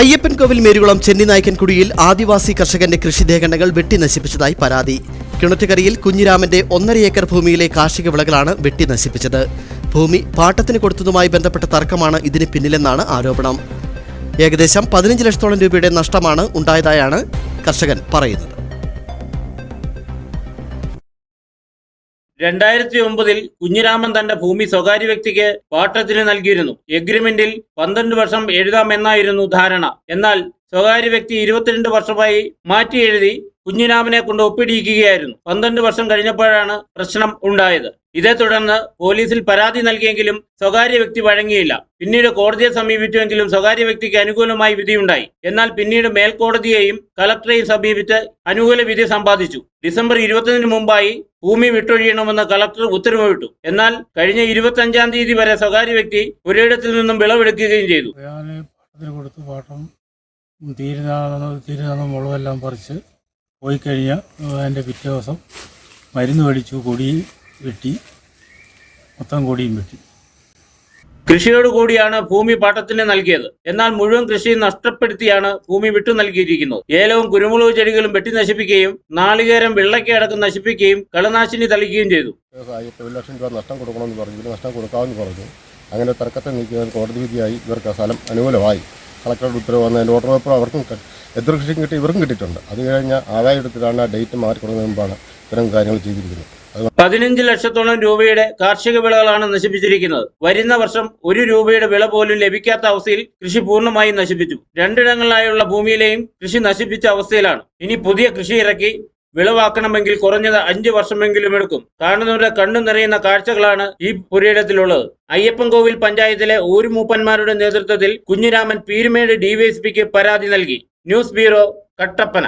അയ്യപ്പൻകോവിൽ മേരുകുളം ചെന്നിനായ്ക്കൻകുടിയിൽ ആദിവാസി കർഷകന്റെ കൃഷിദേഹണ്ടങ്ങൾ വെട്ടി നശിപ്പിച്ചതായി പരാതി. കിണറ്റുകരയിൽ കുഞ്ഞിരാമന്റെ ഒന്നര ഏക്കർ ഭൂമിയിലെ കാർഷിക വിളകളാണ് വെട്ടി നശിപ്പിച്ചത് ഭൂമി പാട്ടത്തിന് കൊടുത്തതുമായി ബന്ധപ്പെട്ട തർക്കമാണ് ഇതിന് പിന്നിലെന്നാണ് ആരോപണം. ഏകദേശം പതിനഞ്ച് ലക്ഷത്തോളം രൂപയുടെ നഷ്ടമാണ് ഉണ്ടായതായാണ് കർഷകൻ പറയുന്നത്. രണ്ടായിരത്തി ഒമ്പതിൽ കുഞ്ഞിരാമൻ തന്റെ ഭൂമി സ്വകാര്യ വ്യക്തിക്ക് പാട്ടത്തിന് നൽകിയിരുന്നു. എഗ്രിമെന്റിൽ പന്ത്രണ്ട് വർഷം എഴുതാമെന്നായിരുന്നു ധാരണ. എന്നാൽ സ്വകാര്യ വ്യക്തി ഇരുപത്തിരണ്ട് വർഷമായി മാറ്റി എഴുതി കുഞ്ഞിരാമനെ കൊണ്ട് ഒപ്പിടിയിക്കുകയായിരുന്നു. പന്ത്രണ്ട് വർഷം കഴിഞ്ഞപ്പോഴാണ് പ്രശ്നം ഉണ്ടായത്. ഇതേ തുടർന്ന് പോലീസിൽ പരാതി നൽകിയെങ്കിലും സ്വകാര്യ വ്യക്തി വഴങ്ങിയില്ല. പിന്നീട് കോടതിയെ സമീപിച്ചുവെങ്കിലും സ്വകാര്യ വ്യക്തിക്ക് അനുകൂലമായി വിധിയുണ്ടായി. എന്നാൽ പിന്നീട് മേൽക്കോടതിയെയും കളക്ടറേയും സമീപിച്ച് അനുകൂല വിധി സമ്പാദിച്ചു. ഡിസംബർ ഇരുപത്തിനു മുമ്പായി ഭൂമി വിട്ടൊഴിയണമെന്ന് കളക്ടർ ഉത്തരവിട്ടു. എന്നാൽ കഴിഞ്ഞ ഇരുപത്തഞ്ചാം തീയതി വരെ സ്വകാര്യ വ്യക്തി ഒരിടത്തിൽ നിന്നും വിളവെടുക്കുകയും ചെയ്തു. പാട്ടം പോയി കഴിഞ്ഞാൽ അതിന്റെ പിറ്റേ ദിവസം മരുന്ന് മേടിച്ചു കൊടി വെട്ടി മൊത്തം കൊടിയും വെട്ടി. കൃഷിയോട് കൂടിയാണ് ഭൂമി പാട്ടത്തിന് നൽകിയത്. എന്നാൽ മുഴുവൻ കൃഷി നഷ്ടപ്പെടുത്തിയാണ് ഭൂമി വിട്ടു നൽകിയിരിക്കുന്നത്. ഏലവും കുരുമുളക് ചെടികളും വെട്ടി നശിപ്പിക്കുകയും നാളികേരം വെള്ളക്കയടക്കം നശിപ്പിക്കുകയും കളനാശിനി തളിക്കുകയും ചെയ്തു. ലക്ഷം രൂപ നഷ്ടം കൊടുക്കണമെന്ന് പറഞ്ഞു. നഷ്ടം കൊടുക്കാമെന്ന് പറഞ്ഞു. അങ്ങനെ തർക്കത്തെ നീക്കിയാൽ കോടതി വിധിയായി ഇവർക്ക് ആ സ്ഥലം അനുകൂലമായി. കളക്ടറുടെ ഉത്തരവ് വന്നതിന്റെ ഓർഡർ പേപ്പർ അവർക്കും എതിർ കൃഷിക്കും കിട്ടി ഇവർക്കും കിട്ടിയിട്ടുണ്ട്. അത് കഴിഞ്ഞ ആദായ എടുത്തിട്ടാണ് ആ ഡേറ്റ് മാറിക്കൊടുക്കുന്നതിന് മുമ്പാണ് ഇത്തരം കാര്യങ്ങൾ ചെയ്തിരിക്കുന്നത് പതിനഞ്ച് ലക്ഷത്തോളം രൂപയുടെ കാർഷിക വിളകളാണ് നശിപ്പിച്ചിരിക്കുന്നത്. വരുന്ന വർഷം ഒരു രൂപയുടെ വിള പോലും ലഭിക്കാത്ത അവസ്ഥയിൽ കൃഷി പൂർണമായും നശിപ്പിച്ചു. രണ്ടിടങ്ങളിലായുള്ള ഭൂമിയിലെയും കൃഷി നശിപ്പിച്ച അവസ്ഥയിലാണ്. ഇനി പുതിയ കൃഷി ഇറക്കി വിളവാക്കണമെങ്കിൽ കുറഞ്ഞത് അഞ്ചു വർഷമെങ്കിലും എടുക്കും. കാണുന്നവരുടെ കണ്ണു നിറയുന്ന കാഴ്ചകളാണ് ഈ പുരയിടത്തിലുള്ളത്. അയ്യപ്പൻകോവിൽ പഞ്ചായത്തിലെ ഊരുമൂപ്പന്മാരുടെ നേതൃത്വത്തിൽ കുഞ്ഞിരാമൻ പീരുമേട് ഡിവൈഎസ്പിക്ക് പരാതി നൽകി. News bureau Kattappana.